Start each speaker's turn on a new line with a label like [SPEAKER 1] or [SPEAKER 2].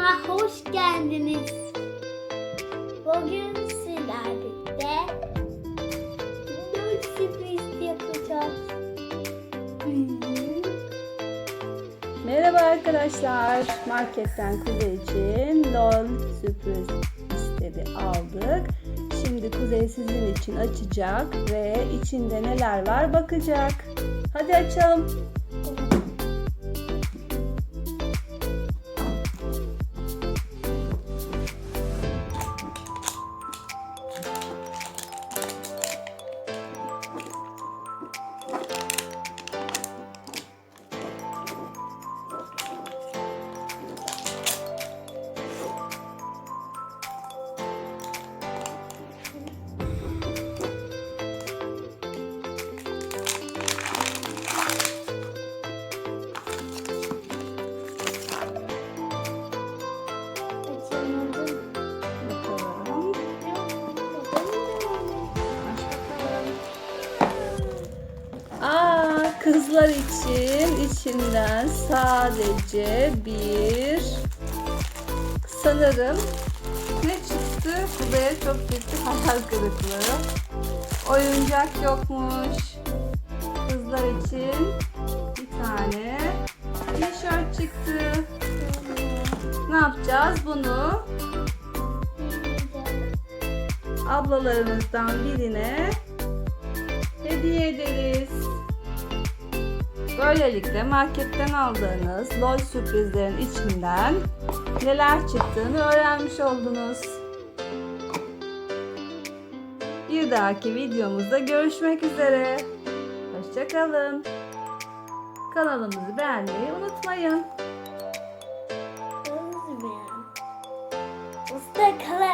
[SPEAKER 1] hoş geldiniz. Bugün sizlerle birlikte bir sürpriz yapacağız.
[SPEAKER 2] Merhaba arkadaşlar. Marketten Kuzey için LOL sürpriz istedi aldık. Şimdi Kuzey sizin için açacak ve içinde neler var bakacak. Hadi açalım. Kızlar için içinden sadece bir sanırım ne çıktı? Kuzey'e çok bir hayal kırıklığı. Oyuncak yokmuş. Kızlar için bir tane tişört çıktı. Ne yapacağız bunu? ablalarımızdan birine Böylelikle marketten aldığınız LOL sürprizlerin içinden neler çıktığını öğrenmiş oldunuz. Bir dahaki videomuzda görüşmek üzere. Hoşçakalın. Kanalımızı beğenmeyi unutmayın.
[SPEAKER 1] Kalaya.